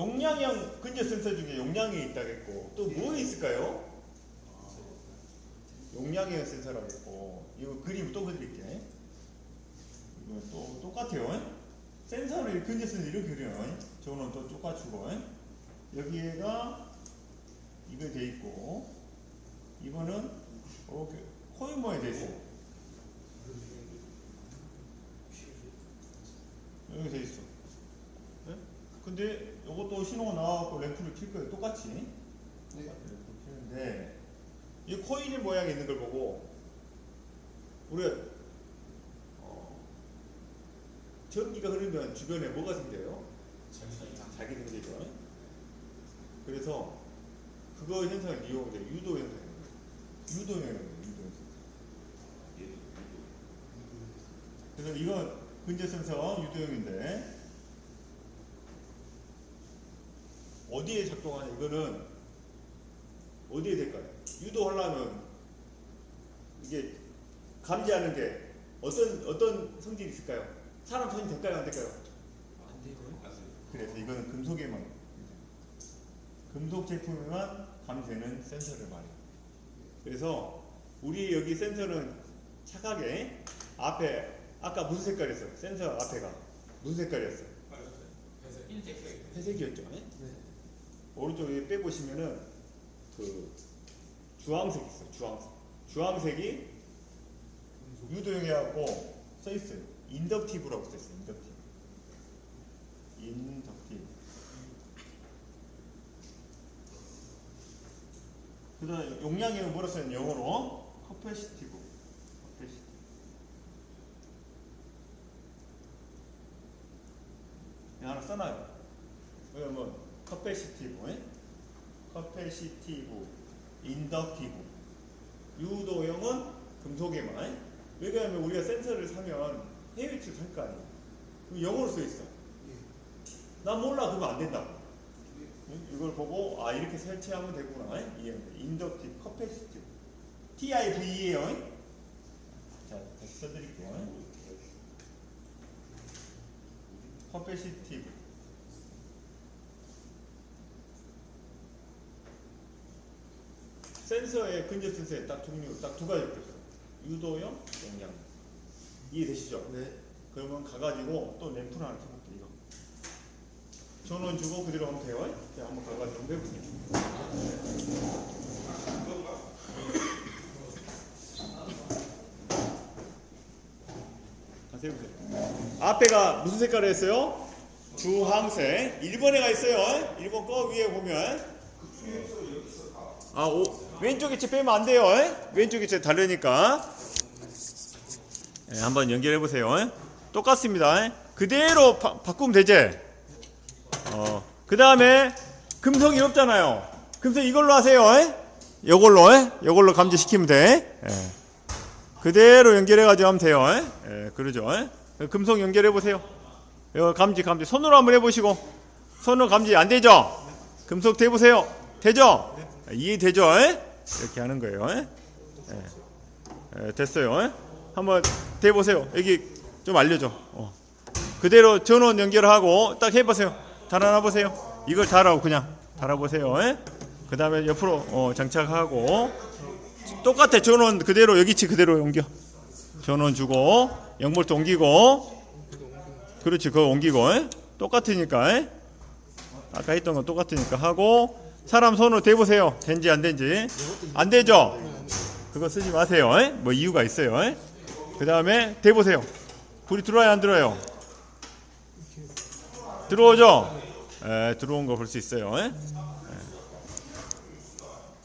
용량형 근접 센서 중에 용량이 있다겠고 또 뭐 있을까요? 용량형 센서라고 있고 이거 그림 또 그려드릴게. 이거 또 똑같아요. 센서를 근접 센서 이렇게 그려요. 저거는 또 똑같고 여기에가 이거 돼 있고 이거는 이렇게 코인 모양이 돼 있어요. 여기 돼 있어. 네? 근데 이것도 신호가 나와갖고 램프를 킬 거예요. 똑같이. 네. 램프를 켜는데 이 코일 모양이 있는 걸 보고 우리가 어, 전기가 흐르면 주변에 뭐가 생겨요? 자기 생기죠. 그래서 그거 현상을 이용해 유도 현상. 유도 현상. 유도 현상. 그래서 이건 센서 유도형인데 어디에 작동하냐 이거는 어디에 될까요? 유도하려면 이게 감지하는 게 어떤 어떤 성질이 있을까요? 사람 손이 될까요 안 될까요? 안 되고요. 그래서 이거는 금속에만 금속 제품에만 감지되는 센서를 말해요. 그래서 우리 여기 센서는 착하게 앞에 아까 무슨 색깔이었어요? 센서 앞에가 무슨 색깔이었어요? 그래서 흰색 회색이었죠. 네. 오른쪽에 빼보시면은 그 주황색 있어요. 주황색. 주황색이 유도형이라고 써 있어요. 인덕티브라고 써 있어요. 인덕티브. 인덕티브. 그다음 용량이 뭐라 써요? 영어로 커패시티브. 커패시티브. 하나 써놔요. 그러면 커패시티브, 에? 커패시티브, 인덕티브. 유도형은 금속에만. 에? 왜냐하면 우리가 센서를 사면 해외 출 살 거 아니에요. 그럼 영어로 써 있어. 난 몰라 그러면 안 된다고. 응? 이걸 보고 아 이렇게 설치하면 되구나. 에? 이해합니다. 인덕티브, 커패시티브. TIV예요. 자 다시 써드릴게요. 에? 커패시티브. 센서의 근접 센서에 딱 종류 딱 두 가지 있어요. 유도형, 용량. 이해되시죠? 네. 그러면 가가지고 또 램프를 하나 켜볼게요. 이거. 전원 주고 그대로 하면 돼요. 자, 한번 가가지고 해보세요. 다시 해보세요. 앞에가 무슨 색깔이었어요? 주황색. 1번에 가 있어요. 1번 거 위에 보면. 아, 오, 왼쪽 이체 빼면 안 돼요. 왼쪽 이체 다르니까. 예, 한번 연결해 보세요. 똑같습니다. 그대로 바, 바꾸면 되지. 어, 그 다음에 금속이 없잖아요. 금속 이걸로 하세요. 요걸로, 요걸로 감지시키면 돼. 예. 그대로 연결해 가지고 하면 돼요. 예, 그러죠. 금속 연결해 보세요. 요 감지 감지 손으로 한번 해보시고 손으로 감지 안 되죠? 금속 대 보세요. 되죠? 이해되죠? 이렇게 하는 거예요. 예, 예, 됐어요. 한번 대 보세요. 여기 좀 알려줘. 어. 그대로 전원 연결하고 딱 해보세요. 달아나 보세요. 이걸 달아고 그냥 달아보세요. 그 다음에 옆으로 어, 장착하고 똑같아. 전원 그대로 여기치 그대로 옮겨. 전원 주고 영볼트 옮기고 그렇지 그거 옮기고 에? 똑같으니까 에? 아까 했던 건 똑같으니까 하고 사람 손으로 대보세요. 된지 안 된지 안 되죠? 그거 쓰지 마세요. 에? 뭐 이유가 있어요. 에? 그 다음에 대보세요. 불이 들어와요 안 들어와요? 들어오죠? 에, 들어온 거 볼 수 있어요. 에?